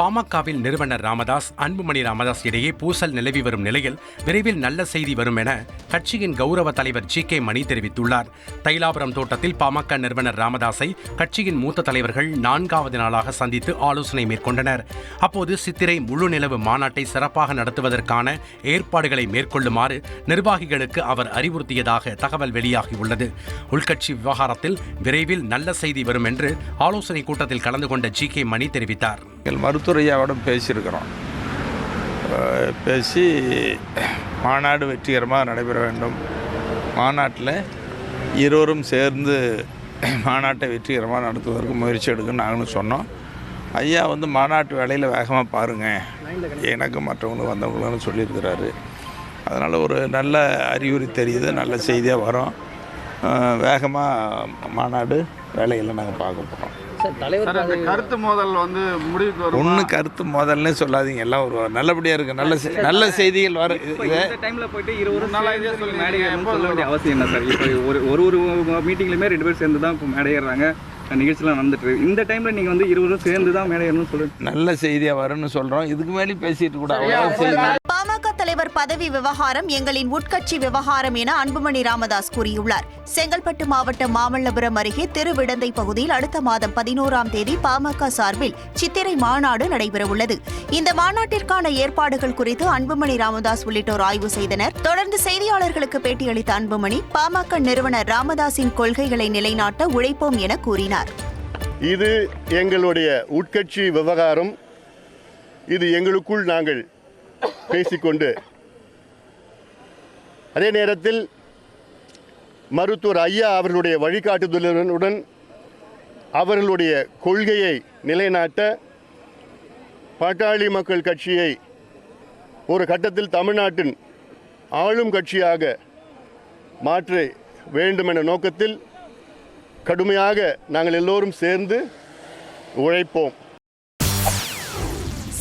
பாமகவில் நிறுவனர் ராமதாஸ் அன்புமணி ராமதாஸ் இடையே பூசல் நிலவி வரும் நிலையில் விரைவில் நல்ல செய்தி வரும் என கட்சியின் கௌரவ தலைவர் ஜி கே மணி தெரிவித்துள்ளார். தைலாபுரம் தோட்டத்தில் பாமக நிறுவனர் ராமதாஸை கட்சியின் மூத்த தலைவர்கள் நான்காவது நாளாக சந்தித்து ஆலோசனை மேற்கொண்டனர். அப்போது சித்திரை முழு நிலவு மாநாட்டை சிறப்பாக நடத்துவதற்கான ஏற்பாடுகளை மேற்கொள்ளுமாறு நிர்வாகிகளுக்கு அவர் அறிவுறுத்தியதாக தகவல் வெளியாகியுள்ளது. உள்கட்சி விவகாரத்தில் விரைவில் நல்ல செய்தி வரும் என்று ஆலோசனை கூட்டத்தில் கலந்து கொண்ட ஜி கே மணி தெரிவித்தார். எங்கள் மருத்துவரையாவிடம் பேசியிருக்கிறோம். பேசி மாநாடு வெற்றிகரமாக நடைபெற வேண்டும். மாநாட்டில் இருவரும் சேர்ந்து மாநாட்டை வெற்றிகரமாக நடத்துவதற்கு முயற்சி எடுக்குன்னு நாங்களும் சொன்னோம். ஐயா வந்து மாநாட்டு வேலையில் வேகமாக பாருங்கள் எனக்கு மற்றவங்களும் வந்தவங்களும் சொல்லியிருக்கிறாரு. அதனால் ஒரு நல்ல அறிகுறி தெரியுது நல்ல செய்தியாக வரும். வேகமாக மாநாடு வேலைகளை நாங்கள் பார்க்க போகிறோம் கருத்து மோதல் வந்து முடிவுக்கு வரும்? ஒன்று கருத்து முதல்ல சொல்லாதீங்க எல்லாம் ஒரு நல்லபடியாக இருக்கு நல்ல நல்ல செய்திகள் வர டைம்ல போயிட்டு இருவரும் நாளா சேர்ந்து இதே சொல்லுங்க. மேடை ஏறணும்னு எப்போ சொல்ல வேண்டிய அவசியம் என்ன சார். இப்போ ஒரு ஒரு ஒரு மீட்டிங்லையுமே ரெண்டு பேர் சேர்ந்து தான் இப்போ மேடை ஏறுறாங்க. நிகழ்ச்சிலாம் நடந்துட்டு இருக்கு. இந்த டைம்ல நீங்க வந்து இருவரும் சேர்ந்து தான் மேடை ஏறணும்னு சொல்லுங்க. நல்ல செய்தியாக வரும்னு சொல்கிறோம் இதுக்கு மேலே பேசிட்டு கூட அவ்வளோ செய்தி பாமக தலைவர் பதவி விவகாரம் எங்களின் உட்கட்சி விவகாரம் என அன்புமணி ராமதாஸ் கூறியுள்ளார். செங்கல்பட்டு மாவட்டம் மாமல்லபுரம் அருகே திருவிடந்தை பகுதியில் அடுத்த மாதம் பதினோராம் தேதி பாமக சார்பில் சித்திரை மாநாடு நடைபெறவுள்ளது. இந்த மாநாட்டிற்கான ஏற்பாடுகள் குறித்து அன்புமணி ராமதாஸ் உள்ளிட்டோர் ஆய்வு செய்தனர். தொடர்ந்து செய்தியாளர்களுக்கு பேட்டியளித்த அன்புமணி பாமக நிறுவனர் ராமதாஸின் கொள்கைகளை நிலைநாட்ட உழைப்போம் என கூறினார். இது எங்களுடைய உட்கட்சி விவகாரம். இது எங்களுக்குள் நாங்கள் பேசிக்கொண்டு. அதே நேரத்தில் மருத்துவர் ஐயா அவர்களுடைய வழிகாட்டுதலுடன் அவர்களுடைய கொள்கையை நிலைநாட்ட பாட்டாளி மக்கள் கட்சியை ஒரு கட்டத்தில் தமிழ்நாட்டின் ஆளும் கட்சியாக மாற்ற வேண்டும் என்ற நோக்கத்தில் கடுமையாக நாங்கள் எல்லோரும் சேர்ந்து உழைப்போம்.